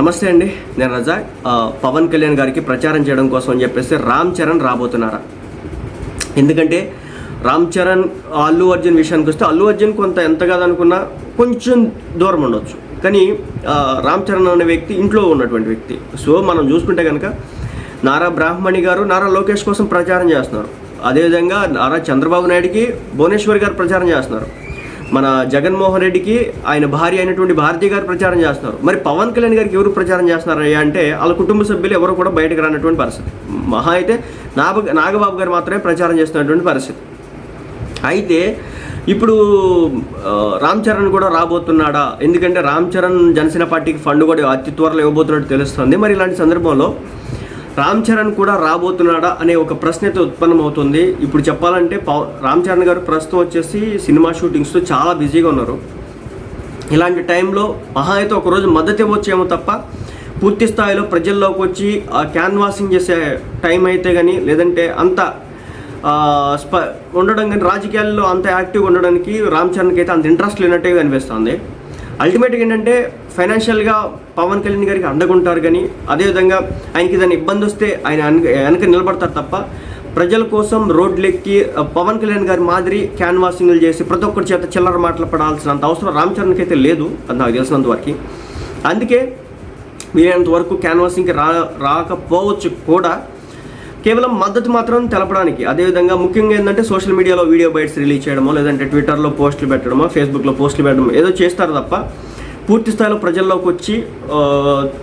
నమస్తే అండి నేను రజా. పవన్ కళ్యాణ్ గారికి ప్రచారం చేయడం కోసం అని చెప్పేసి రామ్ చరణ్ రాబోతున్నారా? ఎందుకంటే రామ్ చరణ్ అల్లు అర్జున్ విషయానికి వస్తే అల్లు అర్జున్ కొంత ఎంత కాదనుకున్నా కొంచెం దూరం ఉండొచ్చు. కానీ రామ్ చరణ్ అనే వ్యక్తి ఇంట్లో ఉన్నటువంటి వ్యక్తి. సో మనం చూసుకుంటే కనుక నారా బ్రాహ్మణి గారు నారా లోకేష్ కోసం ప్రచారం చేస్తున్నారు. అదేవిధంగా నారా చంద్రబాబు నాయుడికి భువనేశ్వర్ గారు ప్రచారం చేస్తున్నారు. మన జగన్మోహన్ రెడ్డికి ఆయన భార్య అయినటువంటి భారతి గారు ప్రచారం చేస్తున్నారు. మరి పవన్ కళ్యాణ్ గారికి ఎవరు ప్రచారం చేస్తున్నారు అంటే వాళ్ళ కుటుంబ సభ్యులు ఎవరు కూడా బయటకు రానటువంటి పరిస్థితి. మహా అయితే నాగ నాగబాబు గారు మాత్రమే ప్రచారం చేస్తున్నటువంటి పరిస్థితి. అయితే ఇప్పుడు రామ్ చరణ్ కూడా రాబోతున్నాడా? ఎందుకంటే రామ్ చరణ్ జనసేన పార్టీకి ఫండ్ కూడా అతి త్వరలో ఇవ్వబోతున్నట్టు తెలుస్తుంది. మరి ఇలాంటి సందర్భంలో రామ్ చరణ్ కూడా రాబోతున్నాడా అనే ఒక ప్రశ్న అయితే ఉత్పన్నమవుతుంది. ఇప్పుడు చెప్పాలంటే పవ రామ్ చరణ్ గారు ప్రస్తుతం వచ్చేసి సినిమా షూటింగ్స్తో చాలా బిజీగా ఉన్నారు. ఇలాంటి టైంలో మహా అయితే ఒకరోజు మద్దతు ఇవ్వచ్చేమో తప్ప పూర్తి స్థాయిలో ప్రజల్లోకి వచ్చి ఆ క్యాన్వాసింగ్ చేసే టైం అయితే కానీ లేదంటే అంత స్ప ఉండడం కానీ రాజకీయాల్లో అంత యాక్టివ్గా ఉండడానికి రామ్ చరణ్కి అయితే అంత ఇంట్రెస్ట్ లేనట్టే కనిపిస్తుంది. అల్టిమేట్గా ఏంటంటే ఫైనాన్షియల్గా పవన్ కళ్యాణ్ గారికి అండగుంటారు కానీ అదేవిధంగా ఆయనకి ఏదైనా ఇబ్బంది వస్తే ఆయన వెనక నిలబడతారు తప్ప ప్రజల కోసం రోడ్లెక్కి పవన్ కళ్యాణ్ గారి మాదిరి క్యాన్వాసింగ్లు చేసి ప్రతి ఒక్కరి చేత చిల్లర మాటలు పడాల్సినంత అవసరం రామ్ చరణ్కి అయితే లేదు అది నాకు తెలిసినంత వరకు. అందుకే వీలైనంత వరకు క్యాన్వాసింగ్కి రా రాకపోవచ్చు కూడా కేవలం మద్దతు మాత్రం తెలపడానికి. అదేవిధంగా ముఖ్యంగా ఏంటంటే సోషల్ మీడియాలో వీడియో బైట్స్ రిలీజ్ చేయడమో లేదంటే ట్విట్టర్లో పోస్టులు పెట్టడమో ఫేస్బుక్లో పోస్టులు పెట్టడమో ఏదో చేస్తారు తప్ప పూర్తి స్థాయిలో ప్రజల్లోకి వచ్చి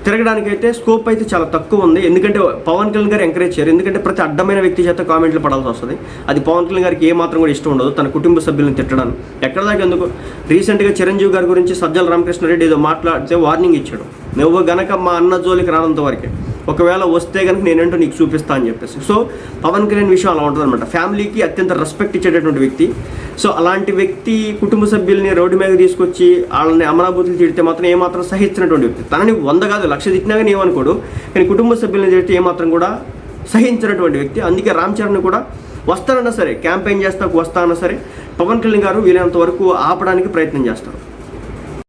తిరగడానికైతే స్కోప్ అయితే చాలా తక్కువ ఉంది. ఎందుకంటే పవన్ కళ్యాణ్ గారు ఎంకరేజ్ చేయరు. ఎందుకంటే ప్రతి అడ్డమైన వ్యక్తి చేత కామెంట్లు పడాల్సి వస్తుంది. అది పవన్ కళ్యాణ్ గారికి ఏ మాత్రం కూడా ఇష్టం ఉండదు. తన కుటుంబ సభ్యులను తిట్టడానికి. ఎక్కడ దాకా ఎందుకు? రీసెంట్గా చిరంజీవి గారి గురించి సజ్జల రామకృష్ణారెడ్డి ఏదో మాట్లాడితే వార్నింగ్ ఇచ్చాడు. నువ్వు గనక మా అన్న జోలికి రానంత వరకే. ఒకవేళ వస్తే కనుక నేనంటూ నీకు చూపిస్తా అని చెప్పేసి. సో పవన్ కళ్యాణ్ విషయం అలా ఉంటుంది అనమాట ఫ్యామిలీకి అత్యంత రెస్పెక్ట్ ఇచ్చేటటువంటి వ్యక్తి. సో అలాంటి వ్యక్తి కుటుంబ సభ్యుల్ని రోడ్డు మీద తీసుకొచ్చి వాళ్ళని అమరాబూతులు తిడితే మాత్రం ఏమాత్రం సహించినటువంటి వ్యక్తి. తనని వంద కాదు లక్ష తిట్టినా కానీ ఏమనుకోడు. కానీ కుటుంబ సభ్యుల్ని తిడితే ఏమాత్రం కూడా సహించినటువంటి వ్యక్తి. అందుకే రామ్ చరణ్ కూడా వస్తానన్నా సరే క్యాంపెయిన్ చేస్తాకు వస్తానన్నా సరే పవన్ కళ్యాణ్ గారు వీలైనంత వరకు ఆపడానికి ప్రయత్నం చేస్తారు.